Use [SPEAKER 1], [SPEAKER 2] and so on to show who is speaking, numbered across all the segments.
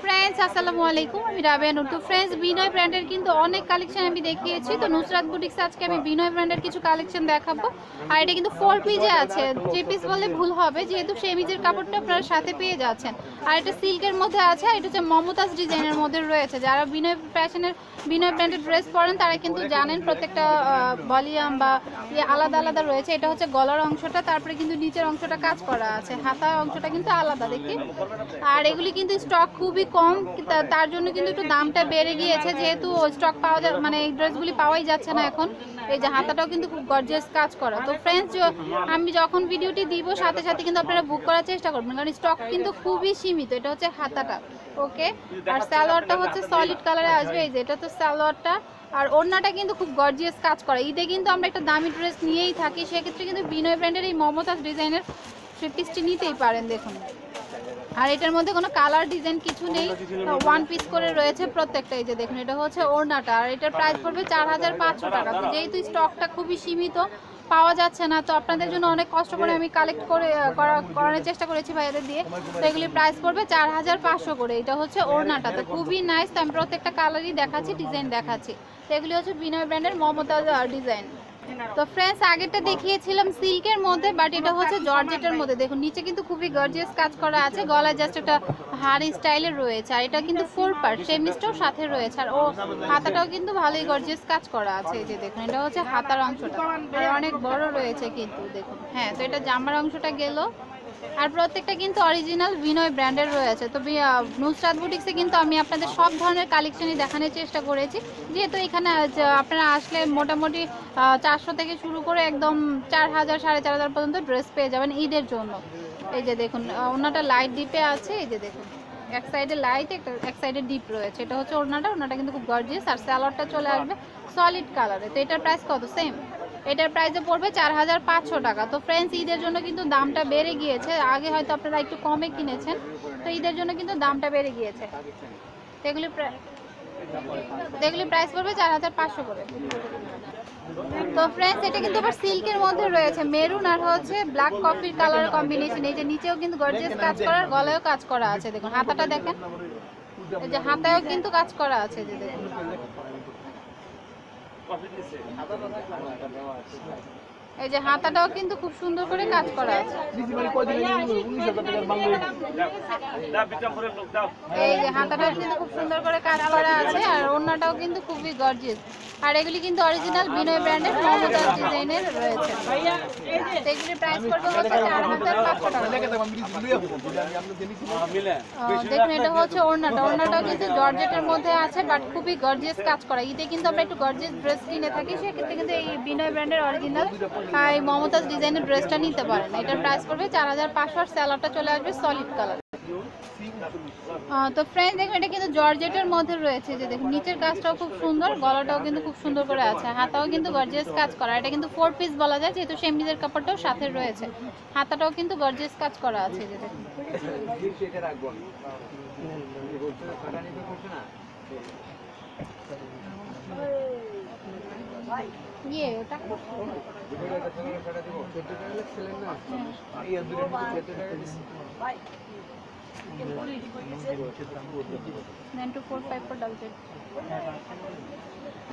[SPEAKER 1] friends. Friends আসসালামু আলাইকুম। আমি রাবেয়া নূর। তো ফ্রেন্ডস বিনয় ব্র্যান্ডের কিন্তু অনেক কালেকশন আমি দেখিয়েছি। তো নুসরাত বুটিক্স আজকে আমি বিনয় ব্র্যান্ডের কিছু কালেকশন দেখাবো। আর এটা কিন্তু ফোর পিজে আছে। থ্রি পিস বললে ভুল হবে, যেহেতু সেমিজের কাপড়টা আপনারা সাথে পেয়ে যাচ্ছেন। আর এটা সিল্কের মধ্যে আছে, আর এটা হচ্ছে মমতাজ ডিজাইনের মধ্যে রয়েছে। যারা বিনয় ফ্যাশনের বিনয় ব্র্যান্ডের ড্রেস পরেন, তারা কিন্তু জানেন প্রত্যেকটা ভলিউম বা ইয়ে আলাদা আলাদা রয়েছে। এটা হচ্ছে গলার অংশটা, তারপরে কিন্তু নিচের অংশটা কাজ করা আছে। হাতা অংশটা কিন্তু আলাদা দেখি আর এগুলি কিন্তু স্টক খুবই কম। তার জন্য কিন্তু একটু দামটা বেড়ে গিয়েছে, যেহেতু স্টক পাওয়া যায় মানে এই ড্রেসগুলি পাওয়াই যাচ্ছে না এখন। এই যে হাতাটাও কিন্তু খুব গর্জিয়াস কাজ করা। তো ফ্রেন্ডস আমি যখন ভিডিওটি দিব, সাথে সাথে কিন্তু আপনারা বুক করার চেষ্টা করবেন, কারণ স্টক কিন্তু খুবই সীমিত। এটা হচ্ছে হাতাটা ওকে আর স্যালোয়ারটা হচ্ছে সলিড কালারে আসবে। এই যে এটা তো স্যালোয়ারটা আর ওড়নাটা কিন্তু খুব গর্জিয়াস কাজ করে। ঈদে কিন্তু আমরা একটা দামি ড্রেস নিয়েই থাকি, সেক্ষেত্রে কিন্তু বিনয় ব্র্যান্ডের এই মমতাজ ডিজাইনের পিসটি নিতেই পারেন, দেখুন। আর এটার মধ্যে কোনো কালার ডিজাইন কিছু নেই। ওয়ান পিস করে রয়েছে প্রত্যেকটা এই যে দেখুন এটা হচ্ছে ওড়নাটা। আর এটার প্রাইস পড়বে চার হাজার পাঁচশো টাকা। তো যেহেতু স্টকটা খুবই সীমিত পাওয়া যাচ্ছে না তো আপনাদের জন্য অনেক কষ্ট করে আমি কালেক্ট করে করা- করানোর চেষ্টা করেছি ভাইয়াদের দিয়ে। তো এগুলি প্রাইস পড়বে চার হাজার পাঁচশো করে। এটা হচ্ছে ওড়নাটা। তো খুবই নাইস তো আমি প্রত্যেকটা কালারই দেখাচ্ছি ডিজাইন দেখাচ্ছি। তো এগুলি হচ্ছে বিনয় ব্র্যান্ডের মমতাজ ডিজাইন তো ফ্রেন্ডস আগেরটা দেখিয়েছিলাম সিল্কের মধ্যে বাট এটা হচ্ছে জর্জেটের মধ্যে। দেখুন, নিচে কিন্তু খুবই গর্জিয়াস কাজ করা আছে। গলায় জাস্ট একটা হাড়ি স্টাইলের রয়েছে, আর এটা কিন্তু ফোর পার্ট সেমিসটাও সাথে রয়েছে। আর ও হাতাটাও কিন্তু ভালোই গর্জিয়াস কাজ করা আছে। যে দেখুন, এটা হচ্ছে হাতার অংশটা। অনেক বড় রয়েছে কিন্তু, দেখুন। হ্যাঁ তো এটা জামার অংশটা গেল। আর প্রত্যেকটা কিন্তু অরিজিনাল বিনয় ব্র্যান্ডের রয়েছে। তো বি- আহ, নুসরাত বুটিক্সে কিন্তু আমি আপনাদের সব ধরনের কালেকশনই দেখানোর চেষ্টা করেছি। যেহেতু এখানে আপনারা আসলে মোটামুটি চারশো থেকে শুরু করে একদম চার হাজার সাড়ে চার হাজার পর্যন্ত ড্রেস পেয়ে যাবেন ঈদের জন্য। এই যে দেখুন ওনাটা লাইট ডিপে আছে এই যে দেখুন। এক সাইডে লাইট একটা এক সাইডে ডিপ রয়েছে। এটা হচ্ছে ওনাটা ওনাটা কিন্তু খুব গর্জিয়াস আর স্যালোয়ারটা চলে আসবে সলিড কালারে তো এটার প্রাইস কত? সেম এটার প্রাইসে পড়বে চার হাজার পাঁচশো টাকা। তো ফ্রেন্ডস ঈদের জন্য কিন্তু দামটা বেড়ে গিয়েছে। আগে হয়তো আপনারা একটু কমে কিনেছেন, তো ঈদের জন্য কিন্তু দামটা বেড়ে গিয়েছে। তো এগুলি এগুলি প্রাইস পড়বে চার হাজার পাঁচশো করে। তো ফ্রেন্ডস এটা কিন্তু আবার সিল্কের মধ্যে রয়েছে। মেরুন আর হচ্ছে ব্ল্যাক কফির কালার কম্বিনেশন এই যে নিচেও কিন্তু গর্জিয়াস কাজ করা আর গলায়ও কাজ করা আছে। দেখুন, হাতাটা দেখেন। এই যে হাতায়ও কিন্তু কাজ করা আছে। যে দেখুন। কফি দিছে। এই যে হাতাটাও কিন্তু খুব সুন্দর করে কাজ করা আছে। এই যে হাতাটাও কিন্তু খুব সুন্দর করে কাজ করা আছে আর ওড়নাটাও কিন্তু খুবই গর্জিয়াস আর এগুলি কিন্তু অরিজিনাল বিনয় ব্র্যান্ডের মমতাজ ডিজাইনের রয়েছে। দেখুন, এটা হচ্ছে ওড়নাটা। ওড়নাটাও কিন্তু জর্জেটের মধ্যে আছে বাট খুবই গর্জিয়াস কাজ করা। ঈদে কিন্তু আমরা একটু গর্জিয়াস ড্রেস কিনে থাকি, সেক্ষেত্রে কিন্তু এই বিনয় ব্র্যান্ডের অরিজিনাল এই মমতাজ ডিজাইনের ড্রেসটা নিতে পারেন। এটার প্রাইস পড়বে চার হাজার পাঁচশো আর স্যালাডটা চলে আসবে সলিড কালার তো ফ্রেন্ড দেখুন, এটা কিন্তু জর্জেটের মধ্যে রয়েছে। যে দেখুন, নিচের কাজটাও খুব সুন্দর, গলাটাও কিন্তু খুব সুন্দর করে আছে। হাতাও কিন্তু গর্জিয়াস কাজ করা। এটা কিন্তু ফোর পিস বলা যায়, যেহেতু সেমিজের কাপড়টাও সাথে রয়েছে। হাতাটাও কিন্তু গর্জিয়াস কাজ করা আছে, যে দেখুন। ইয়ে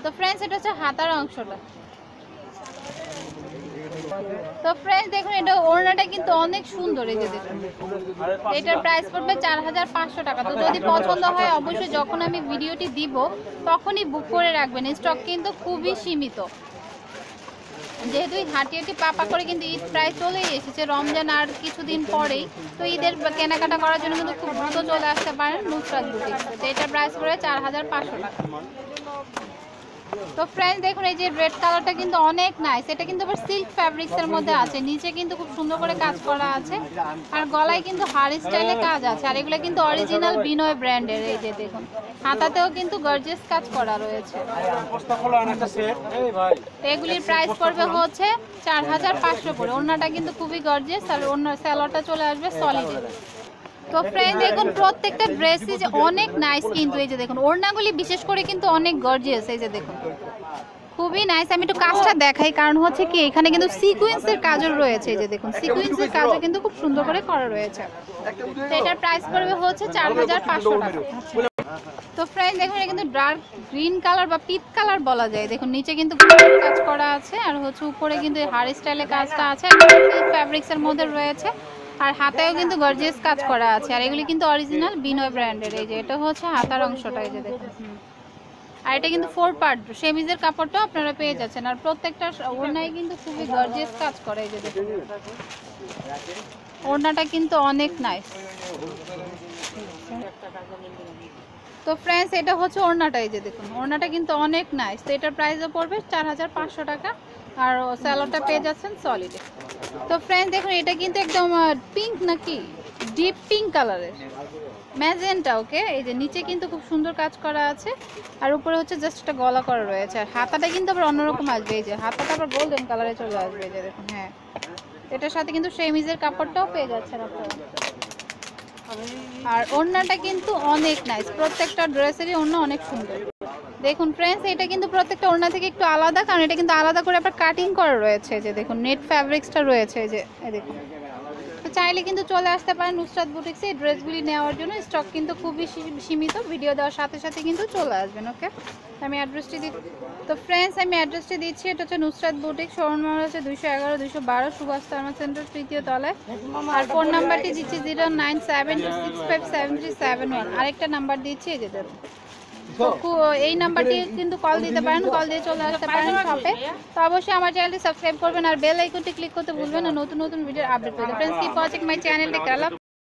[SPEAKER 1] তো ফ্রেন্ডস এটা হচ্ছে হাতার অংশটা। তো ফ্রেন্ডস দেখুন, এটা ওড়নাটা কিন্তু অনেক সুন্দর, এই যে দেখুন। এটার প্রাইস পড়বে চার হাজার পাঁচশো টাকা। তো যদি পছন্দ হয়, অবশ্যই যখন আমি ভিডিওটি দিব, তখনই বুক করে রাখবেন। স্টক কিন্তু খুবই সীমিত। যেহেতু হাঁটি হাঁটি পাপা করে কিন্তু ঈদ প্রায় চলেই এসেছে, রমজান আর কিছুদিন পরেই। তো ঈদের কেনাকাটা করার জন্য কিন্তু খুব দ্রুত চলে আসতে পারেন নুসরাত বুটিক। তো এটার প্রাইস পড়ে চার হাজার পাঁচশো টাকা। তো ফ্রেন্ডস দেখুন, এই যে রেড কালারটা কিন্তু অনেক নাইস এটা কিন্তু আবার সিল্ক ফ্যাব্রিক্সের মধ্যে আছে। নিচে কিন্তু খুব সুন্দর করে কাজ করা আছে। আর গলায় কিন্তু হার স্টাইলে কাজ আছে। আর এগুলো কিন্তু অরিজিনাল বিনয় ব্র্যান্ডের এই যে দেখুন, হাতাতেও কিন্তু গর্জিয়াস কাজ করা রয়েছে। এগুলির প্রাইস পড়বে হচ্ছে চার হাজার পাঁচশো করে। ওড়নাটা কিন্তু খুবই গর্জিয়াস আর অন্য স্যালোয়ারটা চলে আসবে সলিডে তো ফ্রেন্ড দেখুন প্রত্যেকটা ড্রেসই যে অনেক নাইস কিন্তু এই যে দেখুন ওড়নাগুলি বিশেষ করে কিন্তু অনেক গর্জিয়াস এই যে দেখুন। খুবই নাইস আমি একটু কাজটা দেখাই কারণ হচ্ছে কি এখানে কিন্তু সিকোয়েন্সের কাজও রয়েছে এই যে দেখুন। সিকোয়েন্সের কাজও কিন্তু খুব সুন্দর করে করা রয়েছে। তো এটার প্রাইস পড়বে হচ্ছে চার হাজার পাঁচশো টাকা। তো ফ্রেন্ড দেখুন এটা কিন্তু ডার্ক গ্রিন কালার বা পিট কালার বলা যায়। দেখুন নিচে কিন্তু কাজ করা আছে আর হচ্ছে উপরে কিন্তু হার স্টাইলের কাজটা আছে। ফ্যাব্রিক্স এর মধ্যে রয়েছে। আর হাতেও কিন্তু গর্জিয়াস কাজ করা আছে। আর এগুলি কিন্তু অরিজিনাল বিনয় ব্র্যান্ডের এই যে এটা হচ্ছে হাতার অংশটা, এই যে দেখুন। আর এটা কিন্তু ফোর পার্ট সেমিজের কাপড়টাও আপনারা পেয়ে যাচ্ছেন। আর প্রত্যেকটা ওড়নায় কিন্তু খুবই গর্জিয়াস কাজ করে, এই যে দেখুন। ওড়নাটা কিন্তু অনেক নাইস তো ফ্রেন্ডস এটা হচ্ছে ওড়নাটা, এই যে দেখুন। ওড়নাটা কিন্তু অনেক নাইস তো এটার প্রাইসও পড়বে চার হাজার পাঁচশো টাকা। আর স্যালোটা পেয়ে যাচ্ছেন সলিডে তো ফ্রেন্ড দেখুন, এটা কিন্তু একদম পিঙ্ক নাকি? ডিপ পিঙ্ক কালারের ম্যাজেন্টা ওকে এই যে নিচে কিন্তু খুব সুন্দর কাজ করা আছে। আর উপরে হচ্ছে জাস্ট একটা গলা করা রয়েছে। আর হাতাটা কিন্তু আবার অন্যরকম আসবে। এই যে হাতাটা আবার গোল্ডেন কালারে চলে আসবে। এই যে দেখুন হ্যাঁ। এটার সাথে কিন্তু সেমিজের কাপড়টাও পেয়ে যাচ্ছেন আপনারা। আর ওড়নাটা কিন্তু অনেক নাইস প্রত্যেকটা ড্রেসেরই ওড়না অনেক সুন্দর। দেখুন ফ্রেন্ডস এটা কিন্তু প্রত্যেকটা ওড়না থেকে একটু আলাদা, কারণ এটা কিন্তু আলাদা করে আবার কাটিং করা রয়েছে। যে দেখুন নেট ফ্যাব্রিক্সটা রয়েছে যে দেখুন। তো চাইলে কিন্তু চলে আসতে পারেন নুসরাত বুটিক্সে এই ড্রেসগুলি নেওয়ার জন্য স্টক কিন্তু খুবই সীমিত। ভিডিও দেওয়ার সাথে সাথে কিন্তু চলে আসবেন ওকে আমি অ্যাড্রেসটি দিই তো ফ্রেন্ডস আমি অ্যাড্রেসটি দিচ্ছি। এটা হচ্ছে নুসরাত বুটিক শোরুম নম্বর হচ্ছে দুইশো এগারো, দুইশো বারো, সুভাষ থার্মা সেন্টার তৃতীয় তলায়। আর ফোন নাম্বারটি দিচ্ছি zero nine seven two six five seven three seven one আরেকটা নাম্বার দিচ্ছি, এই যে এই নাম্বারটি কিন্তু কল দিতে পারেন কল দিয়ে চলে আসতে পারেন শপে তো অবশ্যই আমার চ্যানেলটি সাবস্ক্রাইব করবেন আর বেল আইকনটি ক্লিক করতে ভুলবেন না। নতুন নতুন ভিডিওর আপডেট পেতে। Friends keep watching my channel take